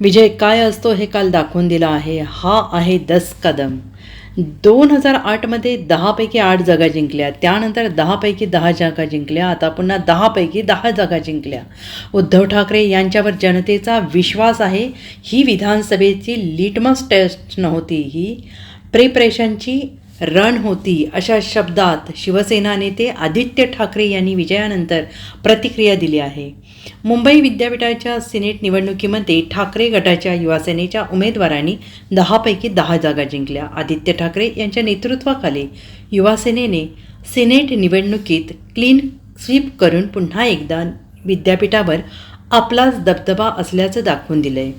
विजय काय असतो हे काल दाखवून दिला आहे. हा आहे दस कदम. दोन हजार आठमध्ये दहापैकी आठ जागा जिंकल्या. त्यानंतर दहापैकी दहा जागा जिंकल्या. आता पुन्हा दहापैकी दहा जागा जिंकल्या. उद्धव ठाकरे यांच्यावर जनतेचा विश्वास आहे. ही विधानसभेची लिटमस टेस्ट नव्हती. ही प्रिपरेशनची रण होती अशा शब्दात शिवसेना नेते आदित्य ठाकरे यांनी विजयानंतर प्रतिक्रिया दिली आहे. मुंबई विद्यापीठाच्या सिनेट निवडणुकीमध्ये ठाकरे गटाच्या युवासेनेच्या उमेदवारांनी दहापैकी दहा जागा जिंकल्या. आदित्य ठाकरे यांच्या नेतृत्वाखाली युवासेनेने सिनेट निवडणुकीत क्लीन स्वीप करून पुन्हा एकदा विद्यापीठावर आपलाच दबदबा असल्याचं दाखवून दिलंय.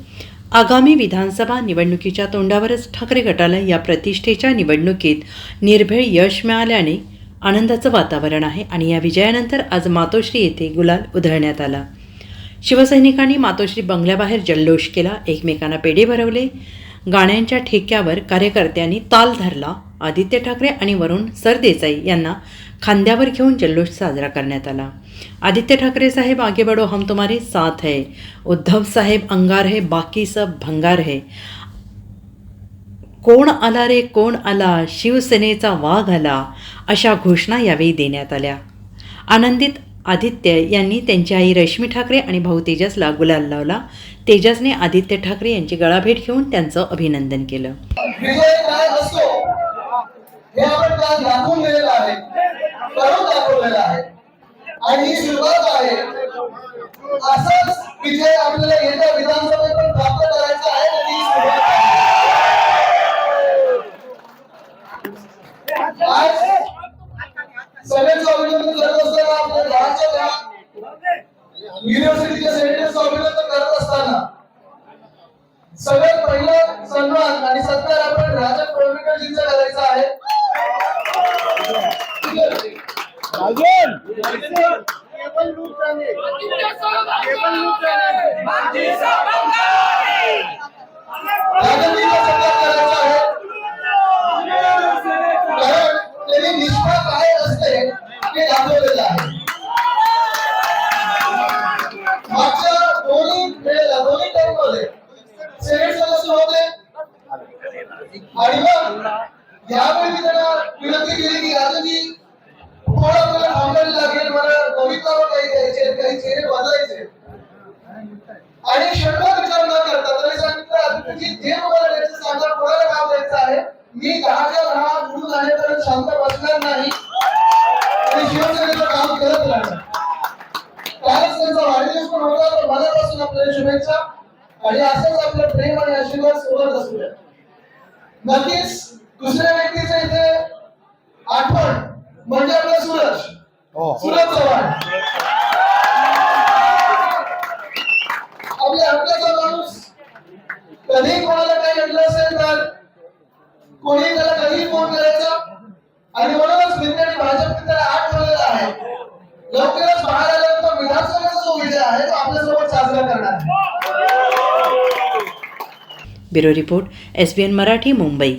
आगामी विधानसभा निवडणुकीच्या तोंडावरच ठाकरे गटाला या प्रतिष्ठेच्या निवडणुकीत निर्भेळ यश मिळाल्याने आनंदाचं वातावरण आहे आणि या विजयानंतर आज मातोश्री येथे गुलाल उधळण्यात आला. शिवसैनिकांनी मातोश्री बंगल्याबाहेर जल्लोष केला एकमेकांना पेढे भरवले गाण्यांच्या ठेक्यावर कार्यकर्त्यांनी ताल धरला आदित्य ठाकरे आणि वरुण सरदेसाई यांना खांद्यावर घेऊन जल्लोष साजरा करण्यात आला. आदित्य ठाकरे साहेब आगे बडो हम तुम्हारे साथ है. उद्धव साहेब अंगार है बाकी सब भंगार है. कोण आला रे कोण आला शिवसेनेचा वाघ आला अशा घोषणा यावेळी देण्यात आल्या. आनंदित आदित्य यांनी त्यांची आई रश्मी ठाकरे आणि भाऊ तेजसला गुलाल लावला. तेजसने आदित्य ठाकरे यांची गळाभेट घेऊन त्यांचं अभिनंदन केलं. हे आपण काल दाखवून दिलेलं आहे. करून दाखवलेलं आहे. आणि ही सुरुवात आहे. असंच विजय आपल्याला येत्या विधानसभेत पण प्राप्त करायचा आहे आणि ही सुरुवात आहे. आज सगळ्यांचं अभिनंदन करत असताना आपल्या दहाच्या दहा युनिव्हर्सिटीच्या सेनेटरचं अभिनंदन करत असताना सगळ्यात पहिला सन्मान आणि सत्कार आपण राजन कोळंबीकरजींचा करायचा आहे राजनजींचा सत्कार करायचा आहे कारण त्यांनी निष्ठा काय असते हे दाखवलेलं आहे मागच्या दोन्ही वेळेला दोन्ही टर्ममध्ये सेनेट सदस्य होते आणि मग यावेळी मी त्यांना विनंती केली की राजाजी थोडं थांबायला लागेल मला कवितावर काही द्यायचे काही चेहरे बदलायचे. आणि क्षणभर विचार न करता तरी सांगितलं जे मला द्यायचं सांगा कोणाला काम द्यायचं आहे? मी दहाच्या दहा आल्यापर्यंत शांत बसणार नाही. आणि शिवसेनेचं काम करत राहणार. कालच त्यांचा वाढदिवस पण होता तर मनापासून आपल्याला शुभेच्छा. आणि असंच आपलं प्रेम आणि आशीर्वाद सोबत असू द्या. नक्कीच दुसऱ्या सूरज चव्हाण. आपल्या हक्काचा माणूस कधी कोणाला काही म्हटलं असेल तर कोणी त्याला कधी फोन करायचा? आणि म्हणूनच मी आणि भाजपने त्याला आठ ठेवलेला आहे. लवकरच बाहेर तो विधानसभेचा जो विजय आहे तो आपल्यासोबत साजरा करणार आहे. Bureau report S B N Marathi Mumbai.